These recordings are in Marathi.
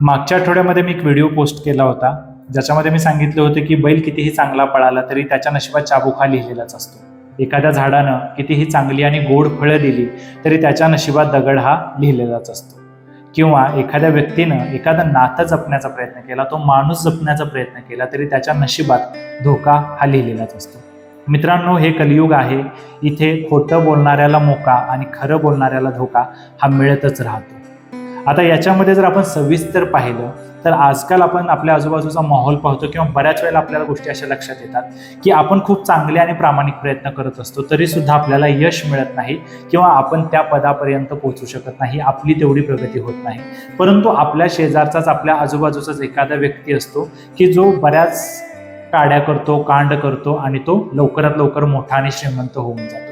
मागच्या आठवड्यामध्ये मी एक व्हिडिओ पोस्ट केला होता. ज्याच्यामध्ये मी सांगितलं होतं की बैल कितीही चांगला पळाला तरी त्याच्या नशिबात चाबुखा हा लिहिलेलाच असतो. एखाद्या झाडानं कितीही चांगली आणि गोड फळं दिली तरी त्याच्या नशिबात दगड हा लिहिलेलाच असतो. किंवा एखाद्या व्यक्तीनं एखादं नातं जपण्याचा प्रयत्न केला तो माणूस जपण्याचा प्रयत्न केला तरी त्याच्या नशिबात धोका हा लिहिलेलाच असतो. मित्रांनो हे कलियुग आहे. इथे खोटं बोलणाऱ्याला मोका आणि खरं बोलणाऱ्याला धोका हा मिळतच राहतो. आता याच्यामध्ये जर आपण सविस्तर पाहिलं तर आजकाल आपण आपल्या आजूबाजूचा माहोल पाहतो किंवा बऱ्याच वेळेला आपल्याला गोष्टी अशा लक्षात येतात की आपण खूप चांगले आणि प्रामाणिक प्रयत्न करत असतो तरी सुद्धा आपल्याला यश मिळत नाही किंवा आपण त्या पदापर्यंत पोहोचू शकत नाही आपली तेवढी प्रगती होत नाही. परंतु आपल्या शेजारचाच आपल्या आजूबाजूचाच एखादा व्यक्ती असतो की जो बऱ्याच काड्या करतो कांड करतो आणि तो लवकरात लवकर मोठा आणि श्रीमंत होऊन जातो.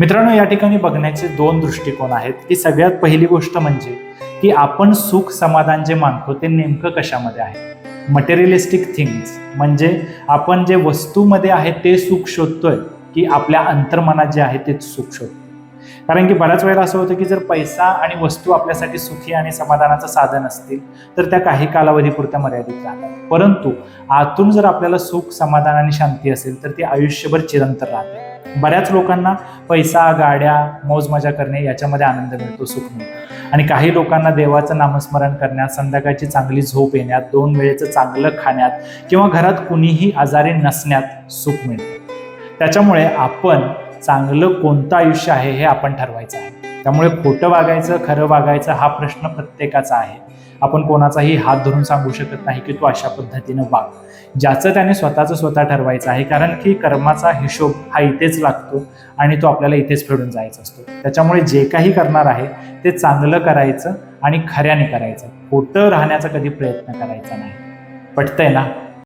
मित्रांनो या ठिकाणी बघण्याचे दोन दृष्टिकोन आहेत. की सगळ्यात पहिली गोष्ट म्हणजे की आपण सुख समाधान जे मानतो ते नेमकं कशामध्ये आहे? मटेरियलिस्टिक थिंग्स म्हणजे आपण जे वस्तूमध्ये आहे ते सुख शोधतोय की आपल्या अंतर्मनात जे आहे तेच सुख शोधतो कारण की बऱ्याच वेळेला असं होतं की जर पैसा आणि वस्तू आपल्यासाठी सुखी आणि समाधानाचं साधन असतील तर त्या काही कालावधीपुरत्या मर्यादित राहतात. परंतु आतून जर आपल्याला सुख समाधान आणि शांती असेल तर ती आयुष्यभर चिरंतर राहते. बऱ्याच लोकांना पैसा गाड्या मौज मजा करणे याच्यामध्ये आनंद मिळतो सुख मिळतो. आणि काही लोकांना देवाचं नामस्मरण करण्यात संध्याकाळची चांगली झोप येण्यात दोन वेळेचं चांगलं खाण्यात किंवा घरात कुणीही आजारी नसण्यात सुख मिळतं. त्याच्यामुळे आपण चांगलं कोणतं आयुष्य आहे हे आपण ठरवायचं आहे. त्यामुळे खोटं वागायचं खरं वागायचं हा प्रश्न प्रत्येकाचा आहे. आपण कोणाचाही हात धरून सांगू शकत नाही की तू अशा पद्धतीनं वाग. ज्याचं त्याने स्वतःचं स्वतः ठरवायचं आहे कारण की कर्माचा हिशोब हा इथेच लागतो आणि तो आपल्याला इथेच फेडून जायचा असतो. त्याच्यामुळे जे काही करणार आहे ते चांगलं करायचं आणि खऱ्याने करायचं. खोटं राहण्याचा कधी प्रयत्न करायचा नाही. पटतंय ना?